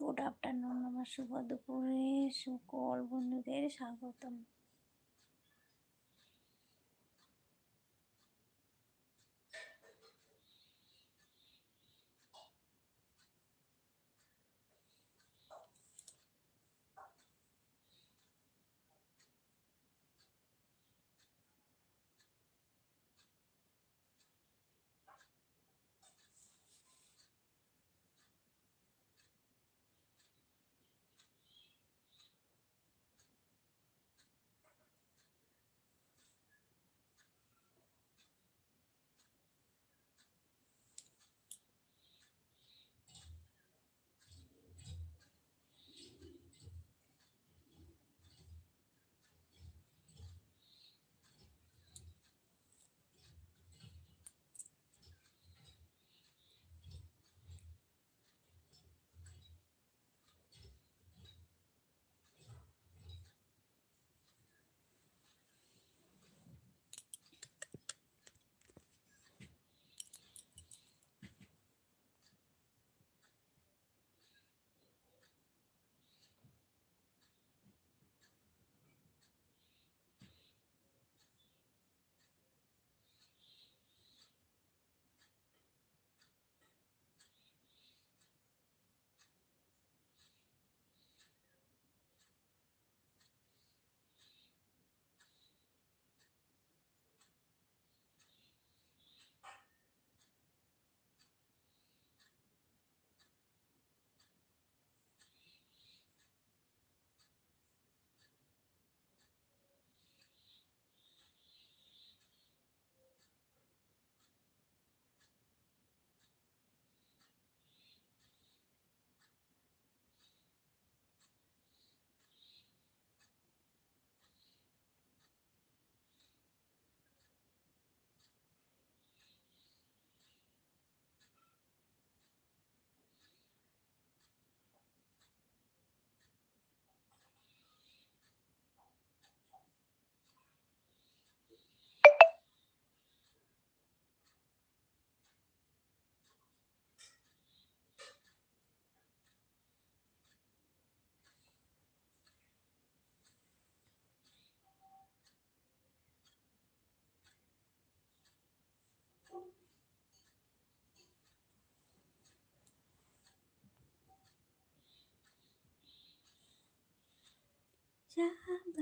Good afternoon আমার শুভ দুপুরে সকল বন্ধুদের স্বাগতম।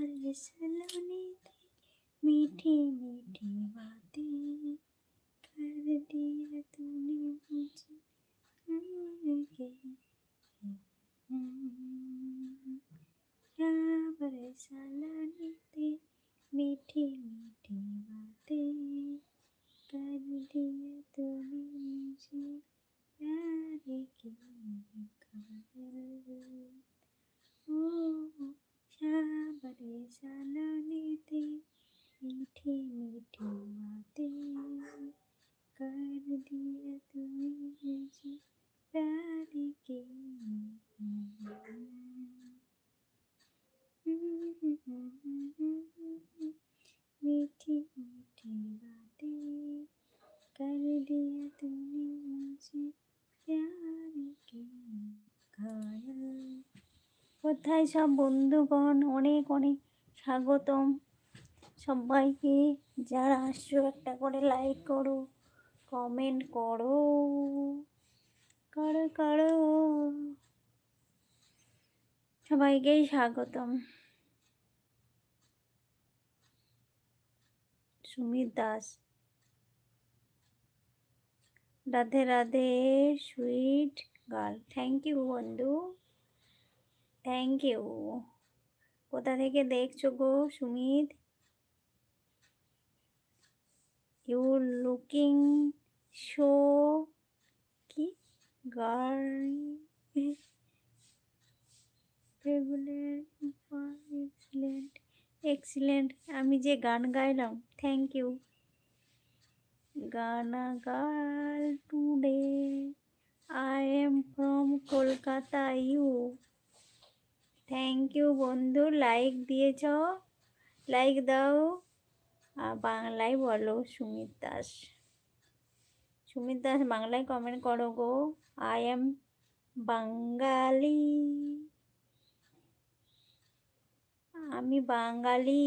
सलोने थे मीठी मीठी बातें कर दिया तूने मुझे सलोने थे मीठी मीठी बातें कर दिया तूने मुझे কোথায় সব বন্ধুগণ, অনেক অনেক স্বাগতম। সবাইকে যারা আসছো, একটা করে লাইক করো কমেন্ট করো। করো করো। সবাইকেই স্বাগতম। Sumit Das. Radhe Radhe sweet girl thank you বন্ধু। থ্যাংক ইউ কোথা থেকে দেখছ গো, সুমিত? ইউ লুকিং শো কি? এক্সিলেন্ট এক্সিলেন্ট আমি যে গান গাইলাম থ্যাংক ইউ গানা গাল today I am from Kolkata you thank you বন্ধু। লাইক দিয়েছ? লাইক দাও। আর বাংলায় বলো, সুমিত দাস। সুমিত দাস, বাংলায় কমেন্ট করো গো। আই এম বাঙালি। আমি বাঙালি।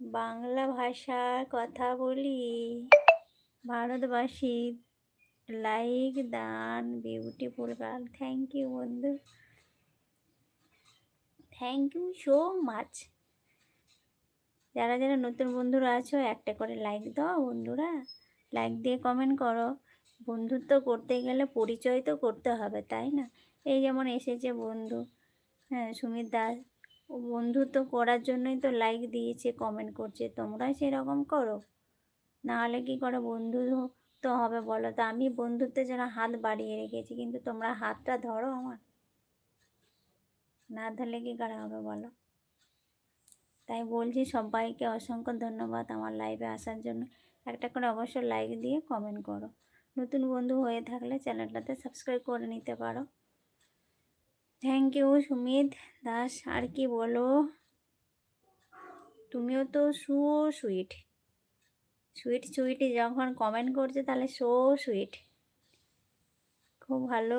বাংলা ভাষার কথা বলি। ভারতবাসী লাইক দান বিউটিফুল গার্ল থ্যাংক ইউ বন্ধু। থ্যাংক ইউ সো মাচ যারা যারা নতুন বন্ধুরা আছো, একটা করে লাইক দাও বন্ধুরা। লাইক দিয়ে কমেন্ট করো। বন্ধুত্ব করতে গেলে পরিচয় তো করতে হবে, তাই না? এই যেমন এসেছে বন্ধু। হ্যাঁ সুমিত দাস ও বন্ধুত্ব করার জন্যই তো লাইক দিয়েছে কমেন্ট করছে। তোমরা সেরকম করো। নাহলে কি করে বন্ধু তো হবে বলো তো? আমি বন্ধুত্বের জন্য হাত বাড়িয়ে রেখেছি, কিন্তু তোমরা হাতটা ধরো আমার। না ধরলে কি করে হবে বলো? তাই বলছি সবাইকে অসংখ্য ধন্যবাদ আমার লাইভে আসার জন্য। একটা করে অবশ্যই লাইক দিয়ে কমেন্ট করো। নতুন বন্ধু হয়ে থাকলে চ্যানেলটাতে সাবস্ক্রাইব করে নিতে পারো। Thank you Sumit Das. আর কি বলো? তুমিও তো সু সুইট সুইট সুইট যখন কমেন্ট করছে তাহলে সো সুইট খুব ভালো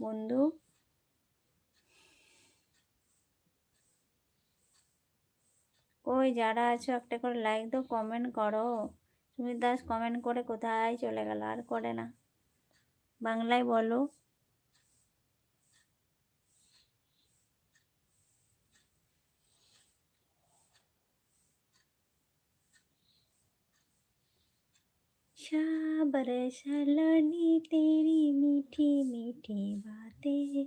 বন্ধু। ওই যারা আছো একটা করে লাইক দাও কমেন্ট করো সুমিত দাস কমেন্ট করে কোথায় চলে গেল আর করে না বাংলায় বলো शाबर सलनी तेरी मीठी मीठी बातें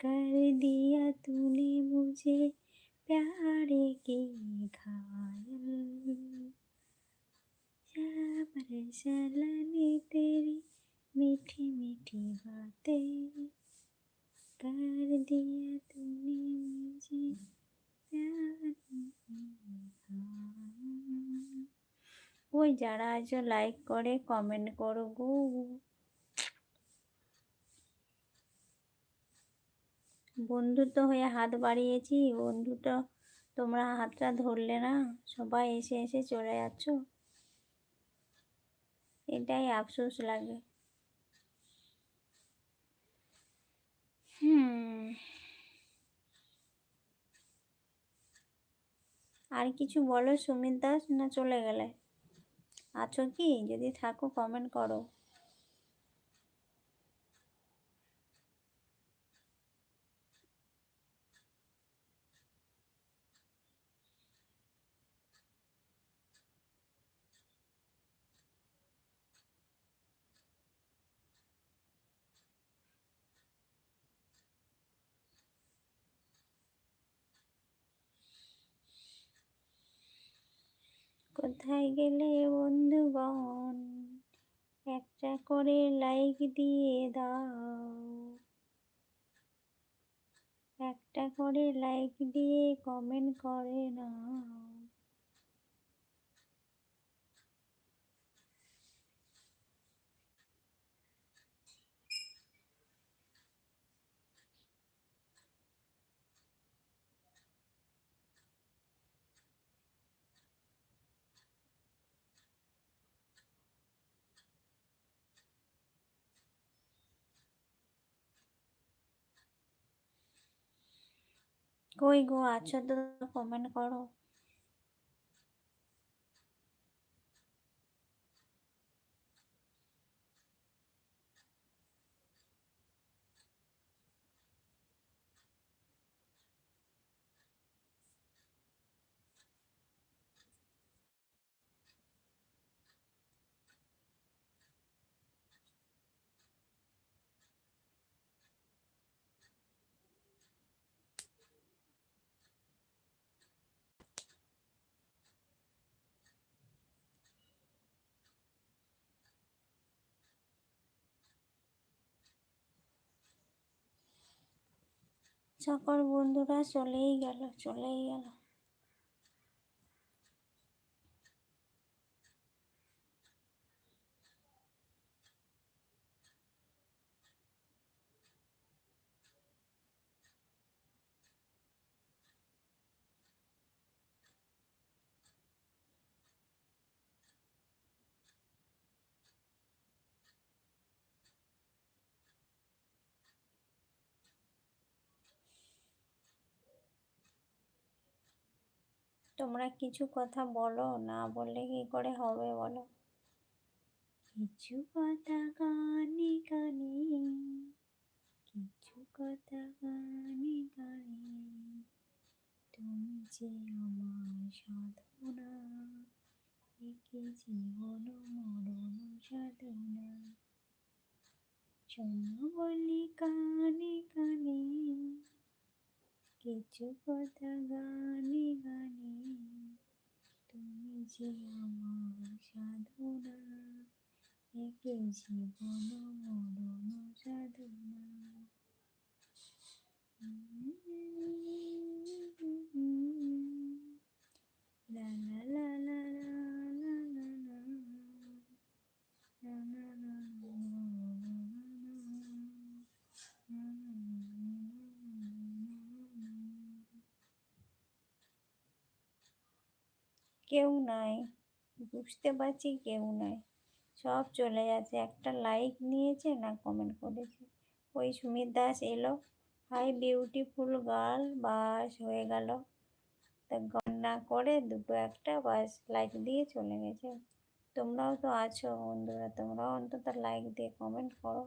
कर दिया तूने मुझे प्यारे के घायल शाबर सलनी तेरी मीठी मीठी बातें कर दिया तूने मुझे प्यारे के घायल ওই যারা আছো লাইক করে কমেন্ট করো গো বন্ধুত্ব হয়ে হাত বাড়িয়েছি। বন্ধুটা তোমরা হাতটা ধরলে না? সবাই এসে এসে চলে যাচ্ছ? এটাই আফসোস লাগে। হুম। আর কিছু বলো সুমিত দাস, না চলে গেলে? আছো কি? যদি থাকো কমেন্ট করো। কোথায় গেলে বন্ধুগণ একটা করে লাইক দিয়ে দাও। একটা করে লাইক দিয়ে কমেন্ট করে নাও। কই গো আছো তো কমেন্ট করো সকল বন্ধুরা চলেই গেল চলেই গেল। তোমরা কিছু কথা বলো, না বললে কি করে হবে বলো? কিছু কথা কানে কানে, কিছু কথা কানে কানে, তুমি যে আমার সাধনা, একে জীবন মরণ সাধনা। শোনো বলি কানে কানে కిచ్చుకొత్తగాని గాని তুমি যে আমার সাধনা একে জীবন মরণ সাধনা la la la কেউ নাই। বুঝতে পারছি কেউ নাই। সব চলে যাচ্ছে একটা লাইক নিয়েছে না কমেন্ট করেছে? ওই সুমিত দাস এলো। হাই বিউটিফুল গার্ল বাস, হয়ে গেল। তা না করে দুটো একটা বাস লাইক দিয়ে চলে গেছে। তোমরাও তো আছো বন্ধুরা, তোমরাও অন্তত লাইক দিয়ে কমেন্ট করো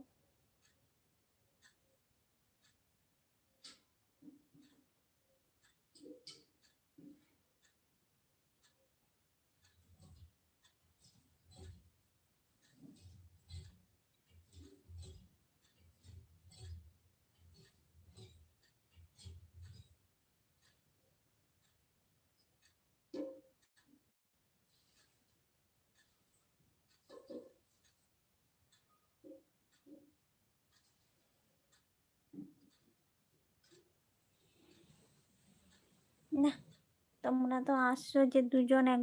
না তোমরা তো আসছো যে দুজন এক